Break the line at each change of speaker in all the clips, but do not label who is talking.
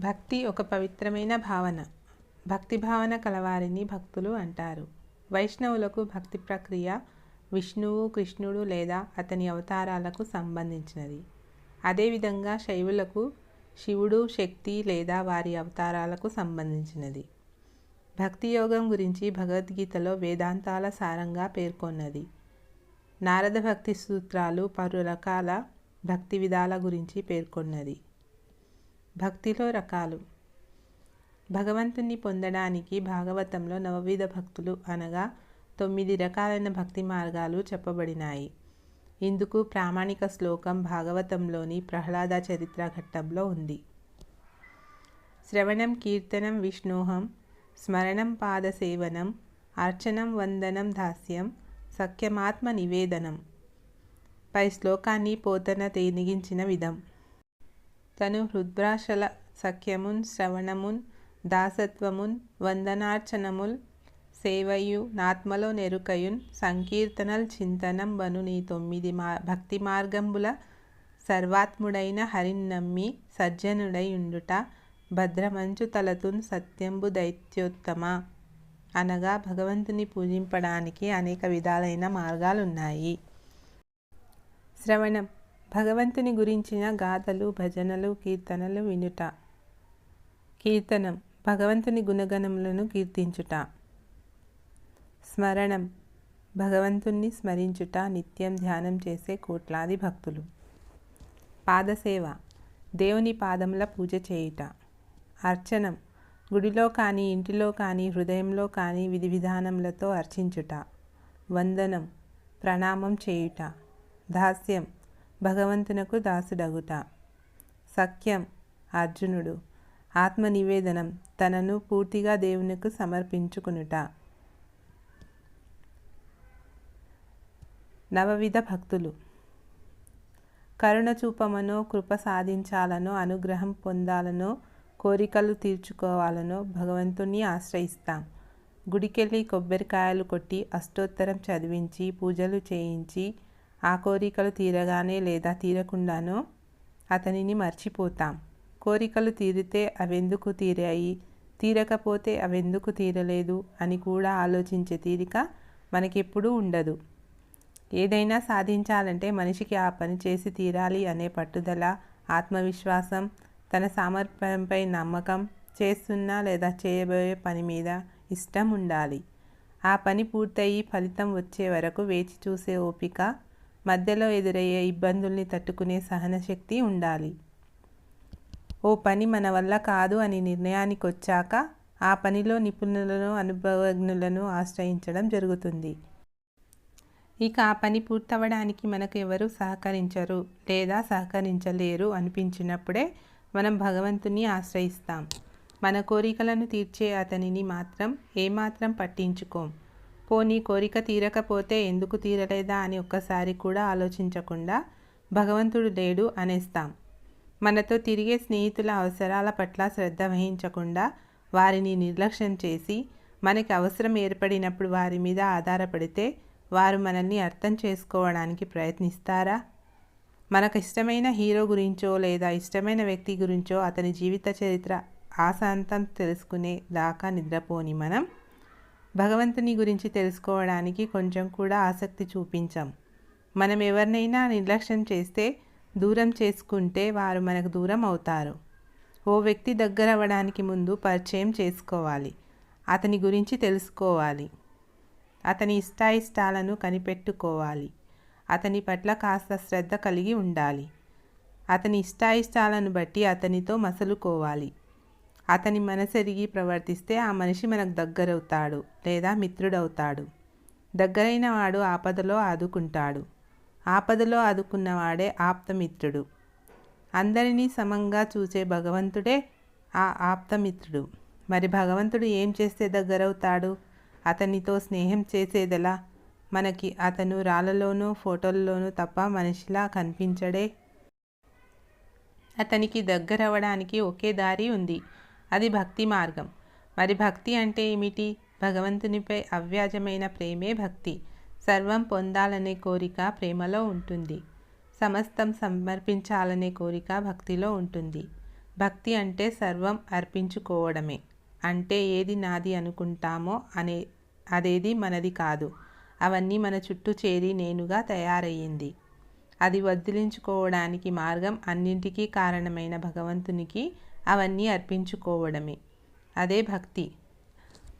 భక్తి ఒక పవిత్రమైన భావన. భక్తి భావన కలవారిని భక్తులు అంటారు. వైష్ణవులకు భక్తి ప్రక్రియ విష్ణువు కృష్ణుడు లేదా అతని అవతారాలకు సంబంధించినది. అదేవిధంగా శైవులకు శివుడు శక్తి లేదా వారి అవతారాలకు సంబంధించినది. భక్తి యోగం గురించి భగవద్గీతలో వేదాంతాల సారంగా పేర్కొన్నది. నారద భక్తి సూత్రాలు పలు రకాల భక్తి విధాల గురించి పేర్కొన్నది. భక్తిలో రకాలు. భగవంతుని పొందడానికి భాగవతంలో నవవిధ భక్తులు అనగా తొమ్మిది రకాలైన భక్తి మార్గాలు చెప్పబడినాయి. ఇందుకు ప్రామాణిక శ్లోకం భాగవతంలోని ప్రహ్లాద చరిత్ర ఘట్టంలో ఉంది. శ్రవణం కీర్తనం విష్ణోహం స్మరణం పాదసేవనం అర్చనం వందనం దాస్యం సఖ్యమాత్మ నివేదనం పై శ్లోకాన్ని పోతన తేనిగించిన విధం. తను హృద్భ్రాషల సఖ్యమున్ శ్రవణమున్ దాసత్వమున్ వందనార్చనముల్ సేవయు నాత్మలో నెరుకయున్ సంకీర్తనల్ చింతనం వను నీ తొమ్మిది మా భక్తి మార్గంబుల సర్వాత్ముడైన హరిన్ నమ్మి సజ్జనుడయుండుట భద్రమంచు తలతున్ సత్యంబు దైత్యోత్తమ. అనగా భగవంతుని పూజింపడానికి అనేక విధాలైన మార్గాలున్నాయి. శ్రవణం భగవంతుని గురించిన గాథలు భజనలు కీర్తనలు వినుట. కీర్తనం భగవంతుని గుణగణములను కీర్తించుట. స్మరణం భగవంతుణ్ణి స్మరించుట నిత్యం ధ్యానం చేసే కోట్లాది భక్తులు. పాదసేవ దేవుని పాదముల పూజ చేయుట. అర్చనం గుడిలో కానీ ఇంటిలో కానీ హృదయంలో కానీ విధి విధానములతో అర్చించుట. వందనం ప్రణామం చేయుట. దాస్యం భగవంతునకు దాసుడగుట. సఖ్యం అర్జునుడు ఆత్మ నివేదనం తనను పూర్తిగా దేవునికి సమర్పించుకునుట. నవవిధ భక్తులు. కరుణ చూపమనో కృప సాధించాలనో అనుగ్రహం పొందాలనో కోరికలు తీర్చుకోవాలనో భగవంతుని ఆశ్రయిస్తాం. గుడికెళ్ళి కొబ్బరికాయలు కొట్టి అష్టోత్తరం చదివించి పూజలు చేయించి ఆ కోరికలు తీరగానే లేదా తీరకుండానో అతనిని మర్చిపోతాం. కోరికలు తీరితే అవెందుకు తీరాయి? తీరకపోతే అవెందుకు తీరలేదు? అని కూడా ఆలోచించే తీరిక మనకెప్పుడూ ఉండదు. ఏదైనా సాధించాలంటే మనిషికి ఆ పని చేసి తీరాలి అనే పట్టుదల ఆత్మవిశ్వాసం తన సామర్థ్యంపై నమ్మకం చేస్తున్న లేదా చేయబోయే పని మీద ఇష్టం ఉండాలి. ఆ పని పూర్తయి ఫలితం వచ్చే వరకు వేచి చూసే ఓపిక మధ్యలో ఎదురయ్యే ఇబ్బందుల్ని తట్టుకునే సహనశక్తి ఉండాలి. ఓ పని మన వల్ల కాదు అని నిర్ణయానికి వచ్చాక ఆ పనిలో నిపుణులను అనుభవజ్ఞులను ఆశ్రయించడం జరుగుతుంది. ఇక ఆ పని పూర్తవడానికి మనకు ఎవరు సహకరించరు లేదా సహకరించలేరు అనిపించినప్పుడే మనం భగవంతుని ఆశ్రయిస్తాం. మన కోరికలను తీర్చే అతనిని మాత్రం ఏమాత్రం పట్టించుకోం. పోనీ కోరిక తీరకపోతే ఎందుకు తీరలేదా అని ఒక్కసారి కూడా ఆలోచించకుండా భగవంతుడు లేడు అనేస్తాం. మనతో తిరిగే స్నేహితుల అవసరాల పట్ల శ్రద్ధ వహించకుండా వారిని నిర్లక్ష్యం చేసి మనకి అవసరం ఏర్పడినప్పుడు వారి మీద ఆధారపడితే వారు మనల్ని అర్థం చేసుకోవడానికి ప్రయత్నిస్తారా? మనకు ఇష్టమైన హీరో గురించో లేదా ఇష్టమైన వ్యక్తి గురించో అతని జీవిత చరిత్ర ఆశాంతం తెలుసుకునే దాకా నిద్రపోని మనం భగవంతుని గురించి తెలుసుకోవడానికి కొంచెం కూడా ఆసక్తి చూపించాం. మనం ఎవరినైనా నిర్లక్ష్యం చేస్తే దూరం చేసుకుంటే వారు మనకు దూరం అవుతారు. ఓ వ్యక్తి దగ్గర అవ్వడానికి ముందు పరిచయం చేసుకోవాలి. అతని గురించి తెలుసుకోవాలి. అతని ఇష్టాయిష్టాలను కనిపెట్టుకోవాలి. అతని పట్ల కాస్త శ్రద్ధ కలిగి ఉండాలి. అతని ఇష్టాయిష్టాలను బట్టి అతనితో మసలుకోవాలి. అతని మనసెరిగి ప్రవర్తిస్తే ఆ మనిషి మనకు దగ్గరవుతాడు లేదా మిత్రుడవుతాడు. దగ్గరైన వాడు ఆపదలో ఆదుకుంటాడు. ఆపదలో ఆదుకున్నవాడే ఆప్తమిత్రుడు. అందరినీ సమంగా చూసే భగవంతుడే ఆ ఆప్తమిత్రుడు. మరి భగవంతుడు ఏం చేస్తే దగ్గరవుతాడు? అతనితో స్నేహం చేసేదెలా? మనకి అతను రాళ్ళలోనూ ఫోటోల్లోనూ తప్ప మనిషిలా కనిపించడే? అతనికి దగ్గరవ్వడానికి ఒకే దారి ఉంది. అది భక్తి మార్గం. మరి భక్తి అంటే ఏమిటి? భగవంతునిపై అవ్యాజమైన ప్రేమే భక్తి. సర్వం పొందాలనే కోరిక ప్రేమలో ఉంటుంది. సమస్తం సమర్పించాలనే కోరిక భక్తిలో ఉంటుంది. భక్తి అంటే సర్వం అర్పించుకోవడమే. అంటే ఏది నాది అనుకుంటామో అనే అదేది మనది కాదు. అవన్నీ మన చుట్టూ చేరి నేనుగా తయారయ్యింది. అది వదిలించుకోవడానికి మార్గం అన్నింటికీ కారణమైన భగవంతునికి అవన్నీ అర్పించుకోవడమే. అదే భక్తి.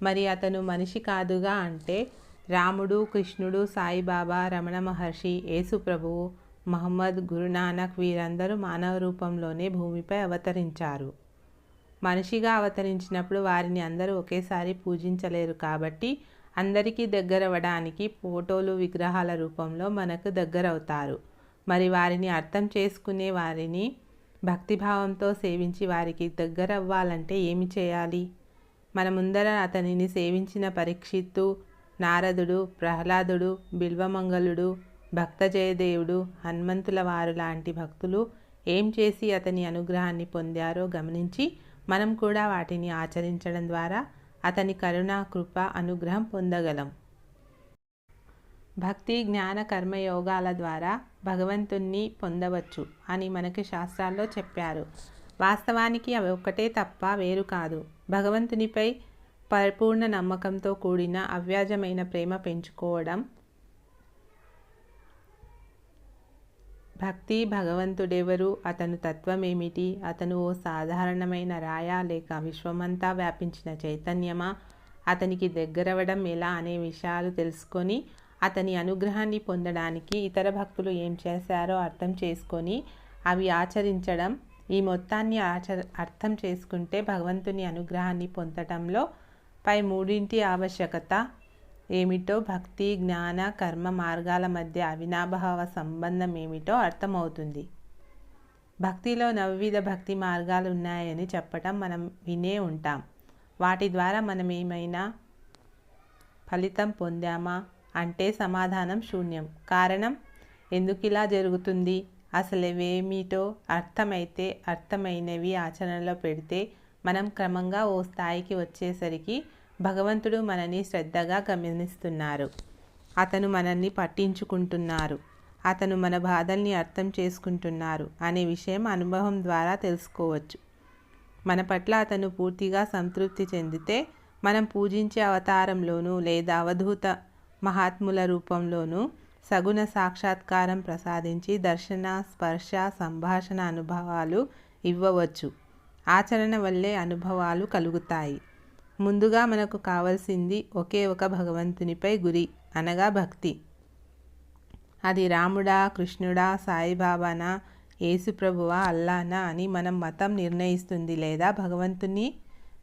మరి అతను మనిషి కాదుగా అంటే రాముడు కృష్ణుడు సాయిబాబా రమణ మహర్షి యేసుప్రభువు మహమ్మద్ గురునానక్ వీరందరూ మానవ రూపంలోనే భూమిపై అవతరించారు. మనిషిగా అవతరించినప్పుడు వారిని అందరూ ఒకేసారి పూజించలేరు కాబట్టి అందరికీ దగ్గరవ్వడానికి ఫోటోలు విగ్రహాల రూపంలో మనకు దగ్గరవుతారు. మరి వారిని అర్థం చేసుకునే వారిని భక్తిభావంతో సేవించి వారికి దగ్గర అవ్వాలంటే ఏమి చేయాలి? మన ముందర అతనిని సేవించిన పరీక్షిత్తు నారదుడు ప్రహ్లాదుడు బిల్వమంగళుడు భక్త జయదేవుడు హనుమంతుల వారు లాంటి భక్తులు ఏం చేసి అతని అనుగ్రహాన్ని పొందారో గమనించి మనం కూడా వాటిని ఆచరించడం ద్వారా అతని కరుణ కృప అనుగ్రహం పొందగలం. భక్తి జ్ఞాన కర్మయోగాల ద్వారా భగవంతుణ్ణి పొందవచ్చు అని మనకి శాస్త్రాల్లో చెప్పారు. వాస్తవానికి అవి ఒక్కటే తప్ప వేరు కాదు. భగవంతునిపై పరిపూర్ణ నమ్మకంతో కూడిన అవ్యాజమైన ప్రేమ పెంచుకోవడం భక్తి భగవంతుడెవరు అతను తత్వం ఏమిటి అతను ఓ సాధారణమైన రాయా లేక విశ్వమంతా వ్యాపించిన చైతన్యమా అతనికి దగ్గరవడం ఎలా అనే విషయాలు తెలుసుకొని అతని అనుగ్రహాన్ని పొందడానికి ఇతర భక్తులు ఏం చేశారో అర్థం చేసుకొని అవి ఆచరించడం ఈ మొత్తాన్ని ఆచర అర్థం చేసుకుంటే భగవంతుని అనుగ్రహాన్ని పొందటంలో పై మూడింటి ఆవశ్యకత ఏమిటో భక్తి జ్ఞాన కర్మ మార్గాల మధ్య అవినాభావ సంబంధం ఏమిటో అర్థమవుతుంది. భక్తిలో నవవిధ భక్తి మార్గాలు ఉన్నాయని చెప్పటం మనం వినే ఉంటాం. వాటి ద్వారా మనం ఏమైనా ఫలితం పొందామా? అంటే సమాధానం శూన్యం. కారణం? ఎందుకు ఇలా జరుగుతుంది? అసలువేమిటో అర్థమైతే అర్థమైనవి ఆచరణలో పెడితే మనం క్రమంగా ఓ స్థాయికి వచ్చేసరికి భగవంతుడు మనని శ్రద్ధగా గమనిస్తున్నారు. అతను మనల్ని పట్టించుకుంటున్నారు. అతను మన బాధల్ని అర్థం చేసుకుంటున్నారు అనే విషయం అనుభవం ద్వారా తెలుసుకోవచ్చు. మన పట్ల అతను పూర్తిగా సంతృప్తి చెందితే మనం పూజించే అవతారంలోనూ లేదా అవధూత మహాత్ముల రూపంలోనూ సగుణ సాక్షాత్కారం ప్రసాదించి దర్శన స్పర్శ సంభాషణ అనుభవాలు ఇవ్వవచ్చు. ఆచరణ వల్లే అనుభవాలు కలుగుతాయి. ముందుగా మనకు కావలసింది ఒకే ఒక భగవంతునిపై గురి అనగా భక్తి. అది రాముడా కృష్ణుడా సాయిబాబానా యేసుప్రభువా అల్లానా అని మనం మతం నిర్ణయిస్తుంది లేదా భగవంతుని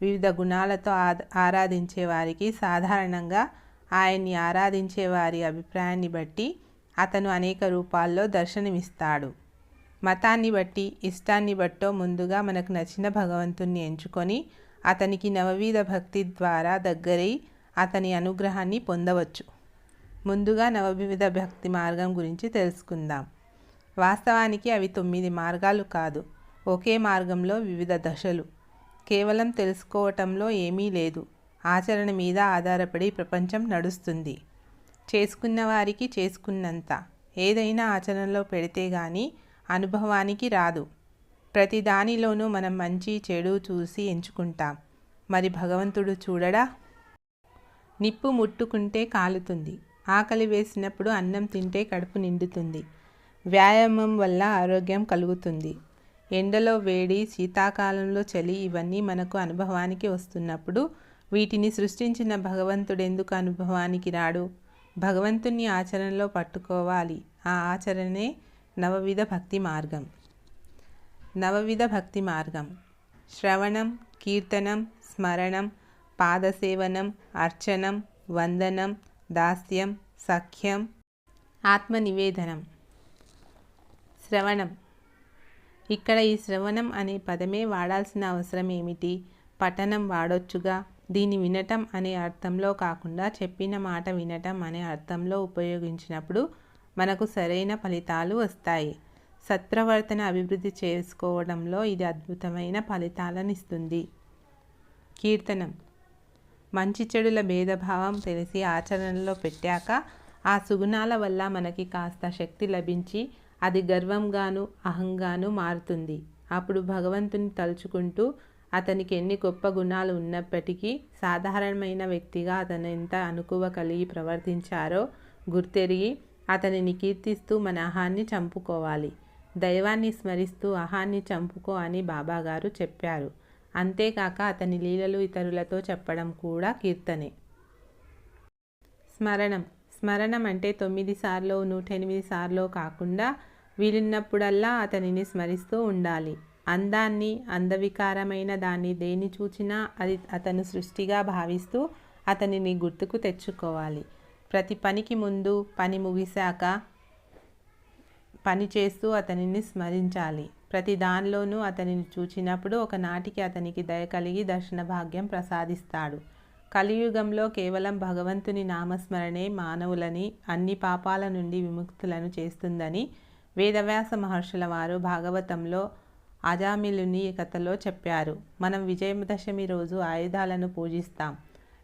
వివిధ గుణాలతో ఆరాధించే వారికి సాధారణంగా ఆయన్ని ఆరాధించే వారి అభిప్రాయాన్ని బట్టి అతను అనేక రూపాల్లో దర్శనమిస్తాడు. మతాన్ని బట్టి ఇష్టాన్ని బట్టో ముందుగా మనకు నచ్చిన భగవంతుణ్ణి ఎంచుకొని అతనికి నవవీధ భక్తి ద్వారా దగ్గరై అతని అనుగ్రహాన్ని పొందవచ్చు. ముందుగా నవవిధ భక్తి మార్గం గురించి తెలుసుకుందాం. వాస్తవానికి అవి తొమ్మిది మార్గాలు కాదు ఒకే మార్గంలో వివిధ దశలు. కేవలం తెలుసుకోవటంలో ఏమీ లేదు. ఆచరణ మీద ఆధారపడి ప్రపంచం నడుస్తుంది. చేసుకున్న వారికి చేసుకున్నంత. ఏదైనా ఆచరణలో పెడితే గాని అనుభవానికి రాదు. ప్రతి దానిలోనూ మనం మంచి చెడు చూసి ఎంచుకుంటాం. మరి భగవంతుడు చూడడా? నిప్పు ముట్టుకుంటే కాలుతుంది. ఆకలి వేసినప్పుడు అన్నం తింటే కడుపు నిండుతుంది. వ్యాయామం వల్ల ఆరోగ్యం కలుగుతుంది. ఎండలో వేడి శీతాకాలంలో చలి ఇవన్నీ మనకు అనుభవానికి వస్తున్నప్పుడు వీటిని సృష్టించిన భగవంతుడెందుకు అనుభవానికి రాడు? భగవంతుని ఆచరణలో పట్టుకోవాలి. ఆ ఆచరణే నవవిధ భక్తి మార్గం. నవవిధ భక్తి మార్గం. శ్రవణం కీర్తనం స్మరణం పాదసేవనం అర్చనం వందనం దాస్యం సఖ్యం ఆత్మనివేదనం. శ్రవణం. ఇక్కడ ఈ శ్రవణం అనే పదమే వాడాల్సిన అవసరం ఏమిటి? పఠనం వాడొచ్చుగా? దీన్ని వినటం అనే అర్థంలో కాకుండా చెప్పిన మాట వినటం అనే అర్థంలో ఉపయోగించినప్పుడు మనకు సరైన ఫలితాలు వస్తాయి. సత్ప్రవర్తన అభివృద్ధి చేసుకోవడంలో ఇది అద్భుతమైన ఫలితాలను ఇస్తుంది. కీర్తనం. మంచి చెడుల భేదభావం తెలిసి ఆచరణలో పెట్టాక ఆ సుగుణాల వల్ల మనకి కాస్త శక్తి లభించి అది గర్వంగాను అహంగాను మారుతుంది. అప్పుడు భగవంతుని తలుచుకుంటూ అతనికి ఎన్ని గొప్ప గుణాలు ఉన్నప్పటికీ సాధారణమైన వ్యక్తిగా అతను ఎంత అనుకువ కలిగి ప్రవర్తించారో గుర్తెరిగి అతనిని కీర్తిస్తూ మన అహాన్ని చంపుకోవాలి. దైవాన్ని స్మరిస్తూ అహాన్ని చంపుకో అని బాబాగారు చెప్పారు. అంతేకాక అతని లీలలు ఇతరులతో చెప్పడం కూడా కీర్తనే. స్మరణం. స్మరణం అంటే తొమ్మిది సార్లు నూట ఎనిమిది సార్లు కాకుండా వీలున్నప్పుడల్లా అతనిని స్మరిస్తూ ఉండాలి. అందాన్ని అందవికారమైన దాన్ని దేని చూచినా అది అతను సృష్టిగా భావిస్తూ అతనిని గుర్తుకు తెచ్చుకోవాలి. ప్రతి పనికి ముందు పని ముగిశాక పని చేస్తూ అతనిని స్మరించాలి. ప్రతి దానిలోనూ అతనిని చూచినప్పుడు ఒకనాటికి అతనికి దయ కలిగి దర్శన భాగ్యం ప్రసాదిస్తాడు. కలియుగంలో కేవలం భగవంతుని నామస్మరణే మానవులని అన్ని పాపాల నుండి విముక్తులను చేస్తుందని వేదవ్యాస మహర్షుల వారు భాగవతంలో అజామిలుని కథలో చెప్పారు. మనం విజయదశమి రోజు ఆయుధాలను పూజిస్తాం.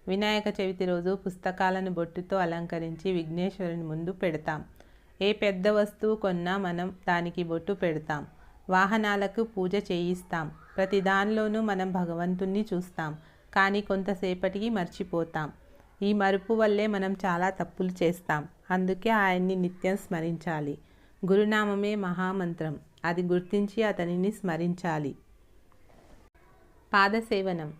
వినాయక చవితి రోజు పుస్తకాలను బొట్టుతో అలంకరించి విఘ్నేశ్వరుని ముందు పెడతాం. ఏ పెద్ద వస్తువు కొన్నా మనం దానికి బొట్టు పెడతాం. వాహనాలకు పూజ చేయిస్తాం. ప్రతి దానిలోనూ మనం భగవంతుణ్ణి చూస్తాం. కానీ కొంతసేపటికి మర్చిపోతాం. ఈ మరుపు వల్లే మనం చాలా తప్పులు చేస్తాం. అందుకే ఆయన్ని నిత్యం స్మరించాలి. గురునామమే మహామంత్రం. అది గుర్తించి అతనిని స్మరించాలి. పాదసేవనం.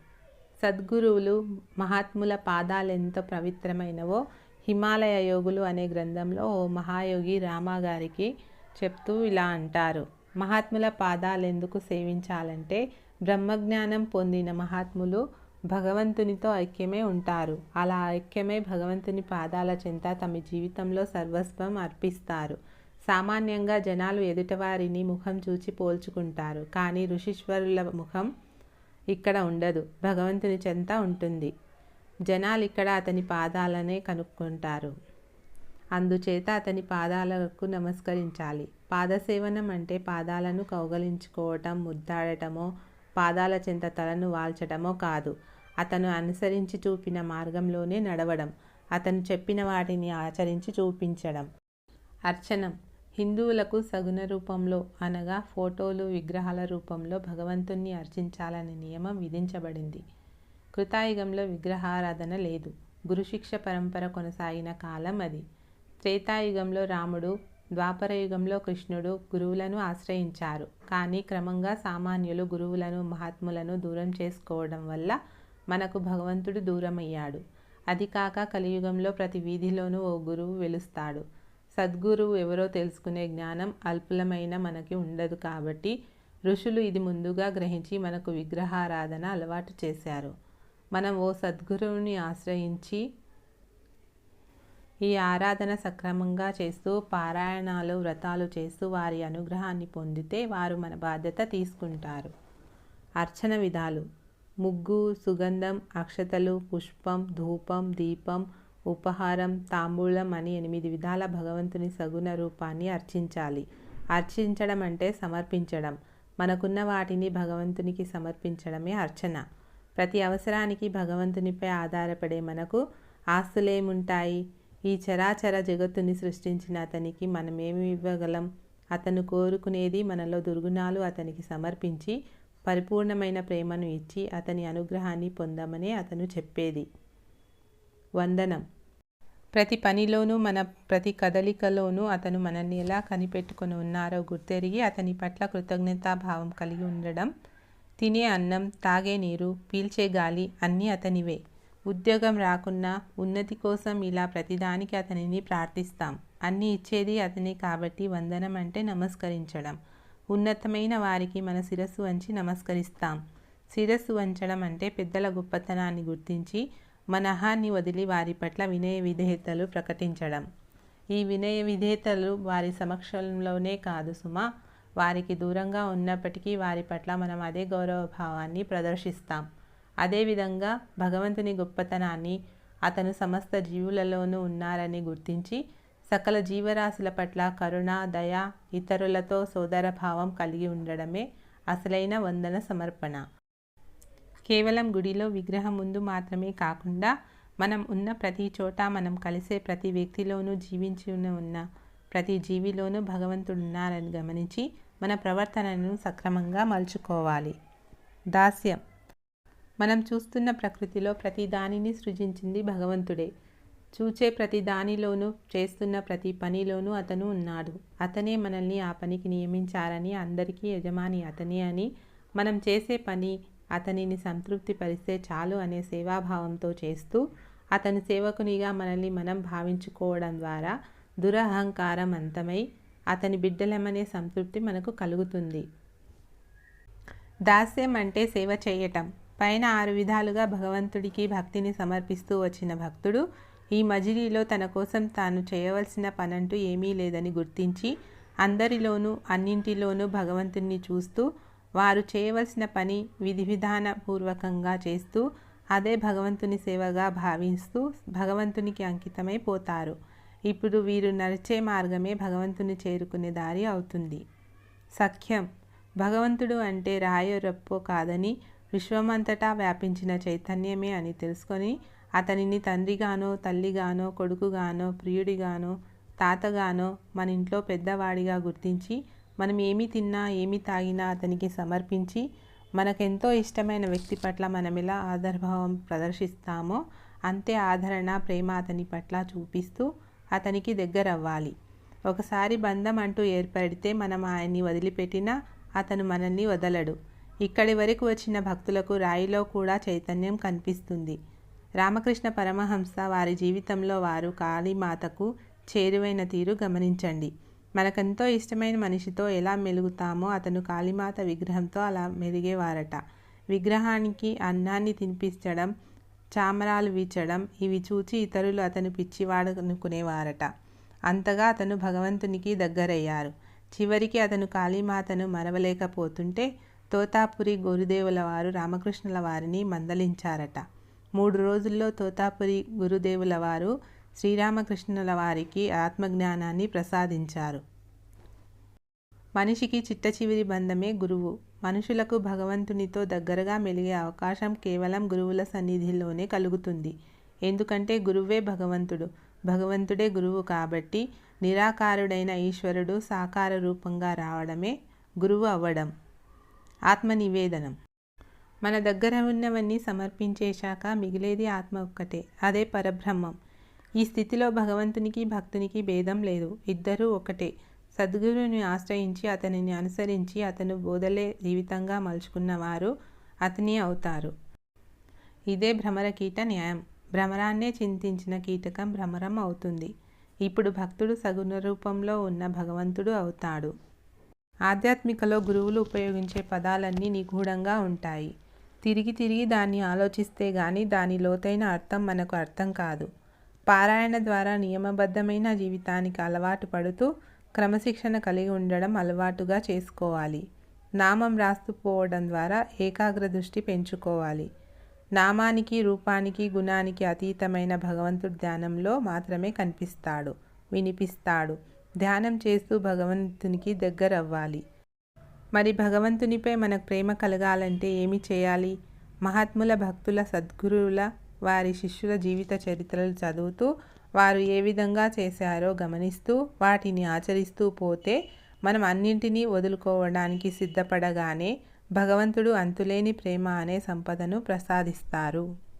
సద్గురువులు మహాత్ముల పాదాలెంత పవిత్రమైనవో హిమాలయ యోగులు అనే గ్రంథంలో ఓ మహాయోగి రామాగారికి చెప్తూ ఇలా అంటారు. మహాత్ముల పాదాలు ఎందుకు సేవించాలంటే బ్రహ్మజ్ఞానం పొందిన మహాత్ములు భగవంతునితో ఐక్యమే ఉంటారు. అలా ఐక్యమే భగవంతుని పాదాల చెంత తమ జీవితంలో సర్వస్వం అర్పిస్తారు. సామాన్యంగా జనాలు ఎదుటివారిని ముఖం చూచి పోల్చుకుంటారు. కానీ ఋషీశ్వరుల ముఖం ఇక్కడ ఉండదు. భగవంతుని చెంత ఉంటుంది. జనాలు ఇక్కడ అతని పాదాలనే కనుక్కుంటారు. అందుచేత అతని పాదాలకు నమస్కరించాలి. పాదసేవనం అంటే పాదాలను కౌగలించుకోవటం ముద్దాడటమో పాదాల చెంత తలను వాల్చటమో కాదు. అతను అనుసరించి చూపిన మార్గంలోనే నడవడం. అతను చెప్పిన వాటిని ఆచరించి చూపించడం. అర్చనం. హిందువులకు సగుణ రూపంలో అనగా ఫోటోలు విగ్రహాల రూపంలో భగవంతుణ్ణి అర్చించాలనే నియమం విధించబడింది. కృతాయుగంలో విగ్రహారాధన లేదు. గురుశిక్ష పరంపర కొనసాగిన కాలం అది. త్రేతాయుగంలో రాముడు ద్వాపరయుగంలో కృష్ణుడు గురువులను ఆశ్రయించారు. కానీ క్రమంగా సామాన్యులు గురువులను మహాత్ములను దూరం చేసుకోవడం వల్ల మనకు భగవంతుడు దూరమయ్యాడు. అది కాక కలియుగంలో ప్రతి వీధిలోనూ ఓ గురువు వెలుస్తాడు. సద్గురువు ఎవరో తెలుసుకునే జ్ఞానం అల్పులమైన మనకి ఉండదు కాబట్టి ఋషులు ఇది ముందుగా గ్రహించి మనకు విగ్రహారాధన అలవాటు చేశారు. మనం ఓ సద్గురువుని ఆశ్రయించి ఈ ఆరాధన సక్రమంగా చేస్తూ పారాయణాలు వ్రతాలు చేస్తూ వారి అనుగ్రహాన్ని పొందితే వారు మన బాధ్యత తీసుకుంటారు. అర్చన విధాలు. ముగ్గు సుగంధం అక్షతలు పుష్పం ధూపం దీపం ఉపహారం తాంబూలం అని ఎనిమిది విధాల భగవంతుని సగుణ రూపాన్ని అర్చించాలి. అర్చించడం అంటే సమర్పించడం. మనకున్న వాటిని భగవంతునికి సమర్పించడమే అర్చన. ప్రతి అవసరానికి భగవంతునిపై ఆధారపడే మనకు ఆస్తులేముంటాయి? ఈ చరాచర జగత్తుని సృష్టించిన అతనికి మనమేమి ఇవ్వగలం? అతను కోరుకునేది మనలో దుర్గుణాలు అతనికి సమర్పించి పరిపూర్ణమైన ప్రేమను ఇచ్చి అతని అనుగ్రహాన్ని పొందమనే అతను చెప్పేది. వందనం. ప్రతి పనిలోనూ మన ప్రతి కదలికలోనూ అతను మనల్ని ఎలా కనిపెట్టుకుని ఉన్నారో గుర్తెరిగి అతని పట్ల కృతజ్ఞతాభావం కలిగి ఉండడం తినే అన్నం తాగే నీరు పీల్చే గాలి అన్నీ అతనివే. ఉద్యోగం రాకున్నా ఉన్నతి కోసం ఇలా ప్రతిదానికి అతనిని ప్రార్థిస్తాం. అన్నీ ఇచ్చేది అతనే కాబట్టి వందనం అంటే నమస్కరించడం. ఉన్నతమైన వారికి మన శిరస్సు వంచి నమస్కరిస్తాం. శిరస్సు వంచడం అంటే పెద్దల గొప్పతనాన్ని గుర్తించి మనహాన్ని వదిలి వారి పట్ల వినయ విధేయతలు ప్రకటించడం. ఈ వినయ విధేయతలు వారి సమక్షంలోనే కాదు సుమా. వారికి దూరంగా ఉన్నప్పటికీ వారి పట్ల మనం అదే గౌరవభావాన్ని ప్రదర్శిస్తాం. అదేవిధంగా భగవంతుని గొప్పతనాన్ని అతను సమస్త జీవులలోనూ ఉన్నారని గుర్తించి సకల జీవరాశుల పట్ల కరుణ దయ ఇతరులతో సోదరభావం కలిగి ఉండడమే అసలైన వందన సమర్పణ. కేవలం గుడిలో విగ్రహం ముందు మాత్రమే కాకుండా మనం ఉన్న ప్రతి చోట మనం కలిసే ప్రతి వ్యక్తిలోనూ జీవించి ఉన్న ప్రతి జీవిలోనూ భగవంతుడు ఉన్నారని గమనించి మన ప్రవర్తనను సక్రమంగా మలుచుకోవాలి. దాస్యం. మనం చూస్తున్న ప్రకృతిలో ప్రతి దానిని సృజించింది భగవంతుడే. చూచే ప్రతి దానిలోనూ చేస్తున్న ప్రతి పనిలోనూ అతను ఉన్నాడు. అతనే మనల్ని ఆ పనికి నియమించారని అందరికీ యజమాని అతనే అని మనం చేసే పని అతనిని సంతృప్తి పరిస్తే చాలు అనే సేవాభావంతో చేస్తూ అతని సేవకునిగా మనల్ని మనం భావించుకోవడం ద్వారా దురహంకారం అంతమై అతని బిడ్డలమనే సంతృప్తి మనకు కలుగుతుంది. దాస్యం అంటే సేవ చేయటం. పైన ఆరు విధాలుగా భగవంతుడికి భక్తిని సమర్పిస్తూ వచ్చిన భక్తుడు ఈ మజిలీలో తన కోసం తాను చేయవలసిన పనంటూ ఏమీ లేదని గుర్తించి అందరిలోనూ అన్నింటిలోనూ భగవంతుణ్ణి చూస్తూ వారు చేయవలసిన పని విధి విధాన పూర్వకంగా చేస్తూ అదే భగవంతుని సేవగా భావిస్తూ భగవంతునికి అంకితమై పోతారు. ఇప్పుడు వీరు నడిచే మార్గమే భగవంతుని చేరుకునే దారి అవుతుంది. సఖ్యం. భగవంతుడు అంటే రాయో రప్పో కాదని విశ్వమంతటా వ్యాపించిన చైతన్యమే అని తెలుసుకొని అతనిని తండ్రిగానో తల్లిగానో కొడుకుగానో ప్రియుడిగానో తాతగానో మన ఇంట్లో పెద్దవాడిగా గుర్తించి మనం ఏమి తిన్నా ఏమి తాగినా అతనికి సమర్పించి మనకెంతో ఇష్టమైన వ్యక్తి పట్ల మనం ఎలా ఆదరభావం ప్రదర్శిస్తామో అంతే ఆదరణ ప్రేమ అతని పట్ల చూపిస్తూ అతనికి దగ్గరవ్వాలి. ఒకసారి బంధం అంటూ ఏర్పడితే మనం ఆయన్ని వదిలిపెట్టినా అతను మనల్ని వదలడు. ఇక్కడి వరకు వచ్చిన భక్తులకు రాయిలో కూడా చైతన్యం కనిపిస్తుంది. రామకృష్ణ పరమహంస వారి జీవితంలో వారు కాళీమాతకు చేరువైన తీరు గమనించండి. మనకెంతో ఇష్టమైన మనిషితో ఎలా మెలుగుతామో అతను కాళీమాత విగ్రహంతో అలా మెలిగేవారట. విగ్రహానికి అన్నాన్ని తినిపించడం చామరాలు వీచడం ఇవి చూచి ఇతరులు అతను పిచ్చివాడు అనుకునేవారట అంతగా అతను భగవంతునికి దగ్గరయ్యారు. చివరికి అతను కాళీమాతను మరవలేకపోతుంటే తోతాపురి గురుదేవుల వారు రామకృష్ణుల వారిని మందలించారట. మూడు రోజుల్లో తోతాపురి గురుదేవుల వారు శ్రీరామకృష్ణుల వారికి ఆత్మజ్ఞానాన్ని ప్రసాదించారు. మనిషికి చిట్ట చివరి బంధమే గురువు. మనుషులకు భగవంతునితో దగ్గరగా మెలిగే అవకాశం కేవలం గురువుల సన్నిధిలోనే కలుగుతుంది. ఎందుకంటే గురువే భగవంతుడు. భగవంతుడే గురువు కాబట్టి నిరాకారుడైన ఈశ్వరుడు సాకార రూపంగా రావడమే గురువు అవ్వడం. ఆత్మ నివేదనం మన దగ్గర ఉన్నవన్నీ సమర్పించేశాక మిగిలేది ఆత్మ ఒక్కటే. అదే పరబ్రహ్మం. ఈ స్థితిలో భగవంతునికి భక్తునికి భేదం లేదు. ఇద్దరూ ఒకటే. సద్గురుని ఆశ్రయించి అతనిని అనుసరించి అతను బోధలే జీవితంగా మలుచుకున్న వారు అతని అవుతారు. ఇదే భ్రమర కీట న్యాయం. భ్రమరాన్నే చింతించిన కీటకం భ్రమరం అవుతుంది. ఇప్పుడు భక్తుడు సగుణ రూపంలో ఉన్న భగవంతుడు అవుతాడు. ఆధ్యాత్మికలో గురువులు ఉపయోగించే పదాలన్నీ నిగూఢంగా ఉంటాయి. తిరిగి తిరిగి దాన్ని ఆలోచిస్తే గాని దాని లోతైన అర్థం మనకు అర్థం కాదు. పారాయణ ద్వారా నియమబద్ధమైన జీవితానికి అలవాటు పడుతూ క్రమశిక్షణ కలిగి ఉండడం అలవాటుగా చేసుకోవాలి. నామం రాస్తుపోవడం ద్వారా ఏకాగ్ర దృష్టి పెంచుకోవాలి. నామానికి రూపానికి గుణానికి అతీతమైన భగవంతుడు ధ్యానంలో మాత్రమే కనిపిస్తాడు వినిపిస్తాడు. ధ్యానం చేస్తూ భగవంతునికి దగ్గర అవ్వాలి మరి భగవంతునిపై మనకు ప్రేమ కలగాలంటే ఏమి చేయాలి? మహాత్ముల భక్తుల సద్గురువుల వారి శిష్యుల జీవిత చరిత్రలు చదువుతూ వారు ఏ విధంగా చేశారో గమనిస్తూ వాటిని ఆచరిస్తూ పోతే మనం అన్నింటినీ వదులుకోవడానికి సిద్ధపడగానే భగవంతుడు అంతులేని ప్రేమ అనే సంపదను ప్రసాదిస్తారు.